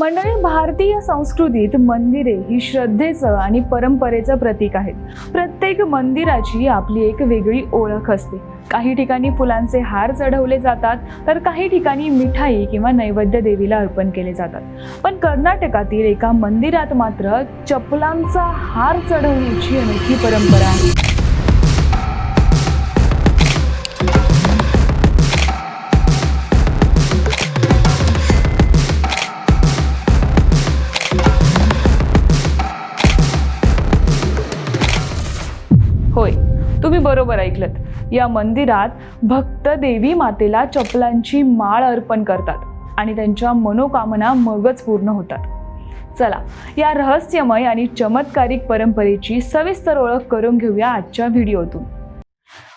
मंडळी भारतीय संस्कृतीत मंदिरे ही श्रद्धेचं आणि परंपरेचं प्रतीक आहेत. प्रत्येक मंदिराची आपली एक वेगळी ओळख असते. काही ठिकाणी फुलांचे हार चढवले जातात तर काही ठिकाणी मिठाई किंवा नैवेद्य देवीला अर्पण केले जातात. पण कर्नाटकातील एका मंदिरात मात्र चपलांचा हार चढवण्याची अनोखी परंपरा आहे. तुम्ही बरोबर ऐकलत. या मंदिरात भक्त देवी मातेला चपलांची माळ अर्पण करतात आणि त्यांच्या मनोकामना मगच पूर्ण होतात. चला या रहस्यमय आणि चमत्कारिक परंपरेची सविस्तर ओळख करून घेऊया आजच्या व्हिडिओतून.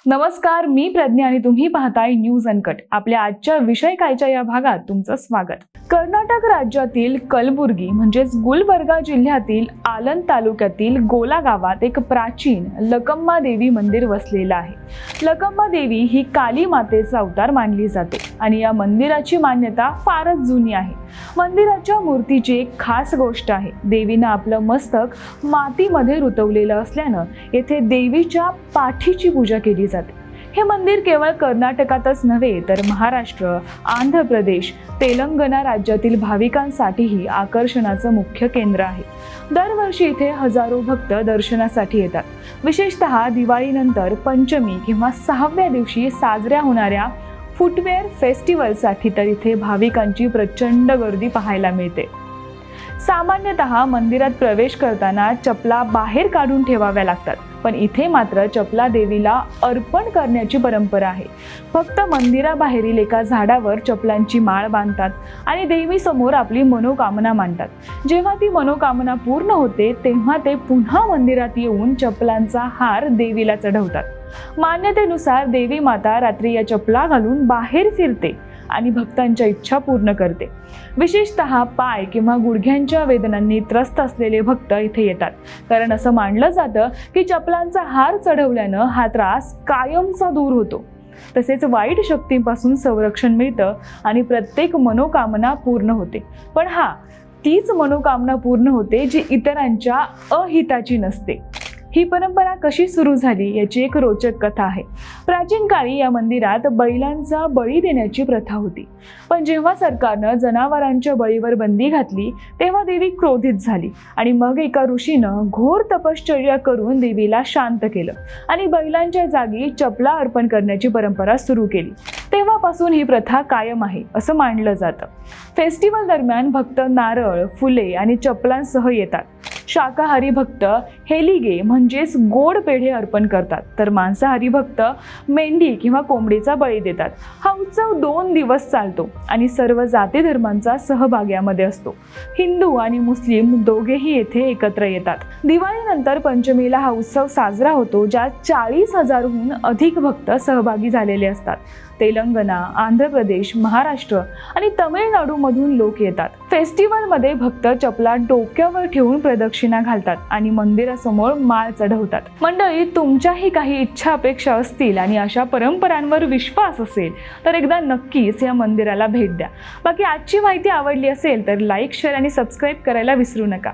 नमस्कार मी प्रज्ञा आणि तुम्ही पाहताय न्यूज अनकट. आपल्या आजच्या विषय कायच्या या भागात तुमचं स्वागत. कर्नाटक राज्यातील कलबुर्गी म्हणजेच गुलबर्गा जिल्ह्यातील आलन तालुक्यातील गोला गावात एक प्राचीन लकम्मा देवी मंदिर वसलेलं आहे. लकम्मा देवी ही काली मातेचा अवतार मानली जाते आणि या मंदिराची मान्यता फारच जुनी आहे. मंदिराच्या मूर्तीची एक खास गोष्ट आहे देवीनं आपलं मस्तक मातीमध्ये रुतवलेलं असल्यानं येथे देवीच्या पाठीची पूजा केली जाते. हे मंदिर केवळ कर्नाटकातच नव्हे तर महाराष्ट्र आंध्र प्रदेश तेलंगणा राज्यातील भाविकांसाठीही आकर्षणाचं मुख्य केंद्र आहे. दरवर्षी इथे हजारो भक्त दर्शनासाठी येतात. विशेषतः दिवाळीनंतर पंचमी किंवा सहाव्या दिवशी साजऱ्या होणाऱ्या फुटवेअर फेस्टिवलसाठी तर इथे भाविकांची प्रचंड गर्दी पाहायला मिळते. सामान्यतः मंदिरात प्रवेश करताना चपला बाहेर काढून ठेवाव्या लागतात. पण इथे मात्र चपला देवीला अर्पण करण्याची परंपरा आहे. फक्त मंदिराबाहेरील एका झाडावर चपलांची माळ बांधतात आणि देवीसमोर आपली मनोकामना मांडतात. जेव्हा ती मनोकामना पूर्ण होते तेव्हा ते पुन्हा मंदिरात येऊन चपलांचा हार देवीला चढवतात. मान्यतेनुसार देवी माता रात्री या चपला घालून बाहेर फिरते. आणि भक्तांच्या इच्छा पूर्ण करते. विशेषतः पाय किंवा गुडघ्यांच्या वेदनांनी त्रस्त असलेले भक्त इथे येतात. कारण असं मानलं जातं की चपलांचा हार चढवल्यानं हा त्रास कायमचा दूर होतो. तसेच वाईट शक्तींपासून संरक्षण मिळतं आणि प्रत्येक मनोकामना पूर्ण होते. पण हा तीच मनोकामना पूर्ण होते जी इतरांच्या अहिताची नसते. ही परंपरा कशी सुरू झाली याची एक रोचक कथा आहे. प्राचीन काळी या मंदिरात बैलांचा बळी देण्याची प्रथा होती. पण जेव्हा सरकारनं जनावरांच्या बळीवर बंदी घातली तेव्हा देवी क्रोधित झाली आणि मग एका ऋषीनं घोर तपश्चर्या करून देवीला शांत केलं आणि बैलांच्या जागी चपला अर्पण करण्याची परंपरा सुरू केली. तेव्हापासून ही प्रथा कायम आहे असं मानलं जातं. फेस्टिवल दरम्यान भक्त नारळ फुले आणि चपलांसह येतात. शाकाहारी भक्त हेलिगे म्हणजेच गोड पेढे अर्पण करतात. तर मांसाहारी भक्त मेंढी किंवा कोंबडीचा बळी देतात. हा उत्सव दोन दिवस चालतो आणि सर्व जाती धर्मांचा सहभाग यामध्ये असतो. हिंदू आणि मुस्लिम दोघेही येथे एकत्र येतात. दिवाळीनंतर पंचमीला हा उत्सव साजरा होतो ज्यात चाळीस हजारहून अधिक भक्त सहभागी झालेले असतात. तेलंगणा आंध्र प्रदेश महाराष्ट्र आणि तमिळनाडूमधून लोक येतात. फेस्टिवलमध्ये भक्त चपला डोक्यावर ठेवून प्रदक्षिणा घालतात आणि मंदिरासमोर माळ चढवतात. मंडळी तुमच्याही काही इच्छा अपेक्षा असतील आणि अशा परंपरांवर विश्वास असेल तर एकदा नक्कीच या मंदिराला भेट द्या. बाकी आजची माहिती आवडली असेल तर लाईक शेअर आणि सबस्क्राईब करायला विसरू नका.